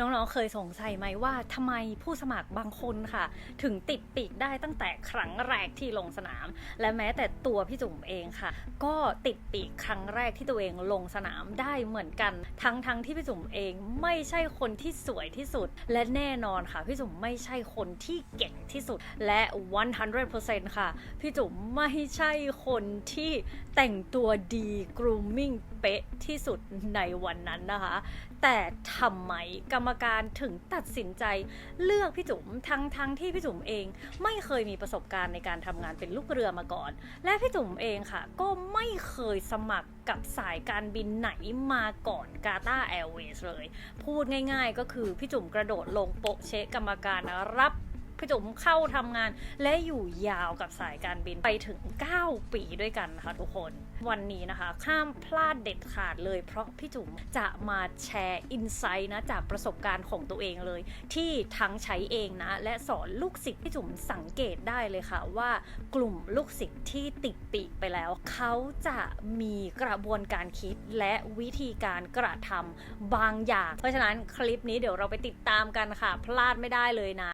น้องๆเคยสงสัยไหมว่าทำไมผู้สมัครบางคนค่ะ ถึงติดปีกได้ตั้งแต่ครั้งแรกที่ลงสนาม และแม้แต่ตัวพี่จุ๋มเองค่ะ ก็ติดปีกครั้งแรกที่ตัวเองลงสนามได้เหมือนกัน ทั้งๆที่พี่จุ๋มเองไม่ใช่คนที่สวยที่สุด และแน่นอนค่ะพี่จุ๋มไม่ใช่คนที่เก่งที่สุดและ 100%ค่ะพี่จุ๋มไม่ใช่คนที่แต่งตัวดี grooming เป๊ะที่สุดในวันนั้นนะคะ แต่ทำไมกรรมการถึงตัดสินใจเลือกพี่จุ๋มทั้งทั้งที่พี่จุ๋มเอง ไม่เคยมีประสบการณ์ในการทำงานเป็นลูกเรือมาก่อน และพี่จุ๋มเองค่ะ ก็ไม่เคยสมัครกับสายการบินไหนมาก่อนกาตาแอร์เวย์เลย พูดง่ายๆก็คือพี่จุ๋มกระโดดลงโปะเชะกรรมการรับ พี่จุ๋มเข้าทำงาน และอยู่ยาวกับสายการบินไปถึง 9 ปีด้วยกันนะคะทุกคนวันนี้นะคะห้ามพลาดเด็ดขาดเลย เพราะพี่จุ๋มจะมาแชร์อินไซต์นะจากประสบการณ์ของตัวเองเลย ที่ทั้งใช้เองนะ และสอนลูกศิษย์พี่จุ๋มสังเกตได้เลยค่ะว่ากลุ่มลูกศิษย์ที่ติดปีกไปแล้ว เขาจะมีกระบวนการคิดและวิธีการกระทำบางอย่าง เพราะฉะนั้นคลิปนี้เดี๋ยวเราไปติดตามกันค่ะ พลาดไม่ได้เลยนะ